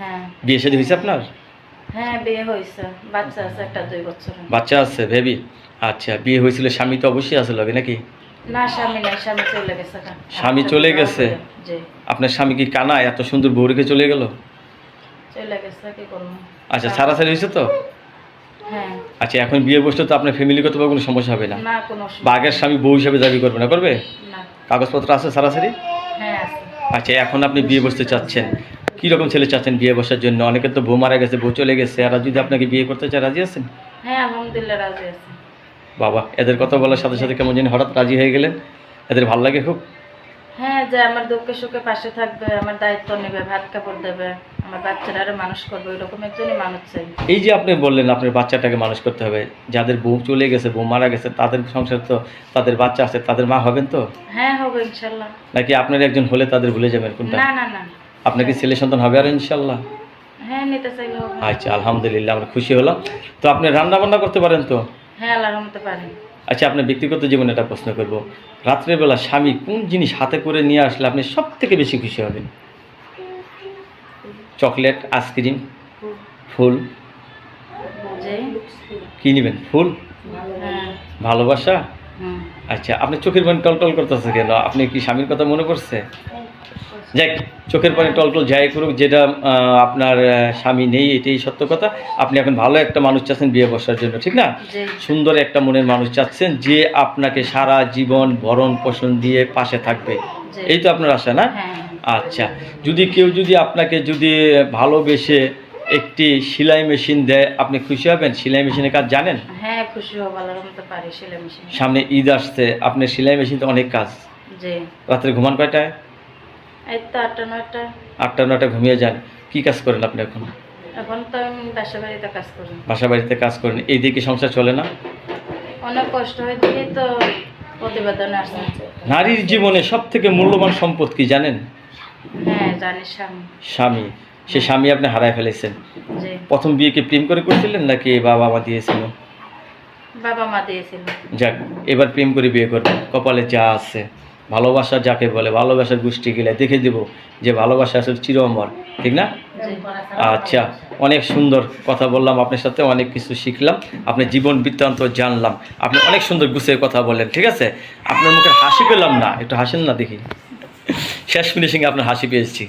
হ্যাঁ। বিয়ে শাদী হয়েছে আপনার? হ্যাঁ বিয়ে হয়েছে। বাচ্চা আছে একটা দুই বছর বাচ্চা আছে বেবি আচ্ছা বিয়ে হয়েছিল স্বামী তো অবশ্যই আছে লগে নাকি? না স্বামী নাই স্বামী চলে গেছে। স্বামী চলে গেছে? আপনার স্বামী কি কানা এত সুন্দর বউ রেখে চলে গেল? চলে গেছে কি করব? আচ্ছা সারাসারি হয়েছে তো? হ্যাঁ। আচ্ছা এখন বিয়ে বসলে তো আপনার ফ্যামিলিগত কোনো সমস্যা হবে না? না কোনো বা আগের স্বামী বউ হিসাবে দাবি করবে না করবে? না। কাগজপত্র আছে সারাসারি হ্যাঁ আছে। আচ্ছা এখন আপনি বিয়ে বসতে চাচ্ছেন। কী রকম ছেলে চাচ্ছেন বিয়ে বসার জন্য? অনেকে তো বউ মারা গেছে বউ চলে গেছে। আর যদি আপনাকে বিয়ে করতে চায় রাজি আছেন? হ্যাঁ আলহামদুলিল্লাহ রাজি আছে। বাবা এদের কথা বলার সাথে সাথে কেমন জানি হঠাৎ রাজি হয়ে গেলেন। এদের ভালো লাগে খুব? হ্যাঁ যে আমার দুঃখে সুখে পাশে থাকবে আমার দায়িত্ব নেবে ভাত কাপড় দেবে আমার বাচ্চারা আরও মানুষ করবে ওইরকম একজনই মানুষ চাই। এই যে আপনি বললেন আপনার বাচ্চাটাকে মানুষ করতে হবে যাদের বউ চলে গেছে বউ মারা গেছে তাদের সংসার তো তাদের বাচ্চা আছে তাদের মা হবেন তো? হ্যাঁ হবে ইনশাল্লাহ। নাকি আপনার একজন হলে তাদের ভুলে যাবেন কোনটা? না না না। আপনার কি ছেলে সন্তান হবে আর ইনশাল্লাহ হ্যাঁ আচ্ছা আলহামদুলিল্লাহ আমরা খুশি হলাম। তো আপনি রান্না বান্না করতে পারেন তো? হ্যাঁ আচ্ছা আপনার ব্যক্তিগত জীবনে একটা প্রশ্ন করব। রাত্রেবেলা স্বামী কোন জিনিস হাতে করে নিয়ে আসলে আপনি সব থেকে বেশি খুশি হবেন? চকলেট আইসক্রিম ফুল? কি নেবেন ফুল? হ্যাঁ। ভালোবাসা? আচ্ছা আপনি চোখের পানি টলটল করতেছে কেন? আপনি কি স্বামীর কথা মনে পড়ছে? যাক চোখের পানি টলটল যাই করুক যেটা আপনার স্বামী নেই এটাই সত্য কথা। আপনি এখন ভালো একটা মানুষ চাচ্ছেন বিয়ে বসার জন্য ঠিক না? সুন্দর একটা মনের মানুষ চাচ্ছেন যে আপনাকে সারা জীবন ভরণ পোষণ দিয়ে পাশে থাকবে। এই তো আপনার আশা না? হ্যাঁ। আচ্ছা যদি কেউ যদি আপনাকে যদি ভালোবেসে একটি সেলাই মেশিন দেয় আপনি খুশি হবেন? সেলাই মেশিনের কাজ জানেন? হ্যাঁ খুশি হব আল্লাহর মতো পারি সেলাই মেশিন। সামনে ঈদ আসছে আপনার সেলাই মেশিন তো অনেক কাজ। জি। রাত্রে ঘুমান কয়টায়? আটটা নটা ঘুমিয়ে যান। কি কাজ করেন আপনি এখন? এখন তো আমি বাসা বাড়িতে কাজ করি। বাসা বাড়িতে কাজ করেন। এই দিকে সংসার চলে না? অনেক কষ্ট হয়ে দিয়ে তো প্রতিবেদনে আসছে নারীর জীবনে সব থেকে মূল্যবান সম্পদ কি জানেন? হ্যাঁ জানি স্বামী। স্বামী। সে স্বামী আপনি হারায় ফেলেছেন। প্রথম বিয়েকে প্রেম করে করছিলেন নাকি বাবা মা দিয়েছিল? বাবা মা দিয়েছিল। যাক এবার প্রেম করে বিয়ে করবেন। কপালে যা আছে। ভালোবাসা যাকে বলে, ভালোবাসার গোষ্ঠী গেলে দেখে দেব যে ভালোবাসা আসলে চিরমর, ঠিক না? আচ্ছা অনেক সুন্দর কথা বললাম আপনার সাথে, অনেক কিছু শিখলাম, আপনার জীবন বৃত্তান্ত জানলাম, আপনি অনেক সুন্দর গুছিয়ে কথা বললেন, ঠিক আছে? আপনার মুখে হাসি পেলাম না, একটু হাসেন না দেখি। শেষ ফিনিশিংয়ে আপনার হাসি পেয়েছি।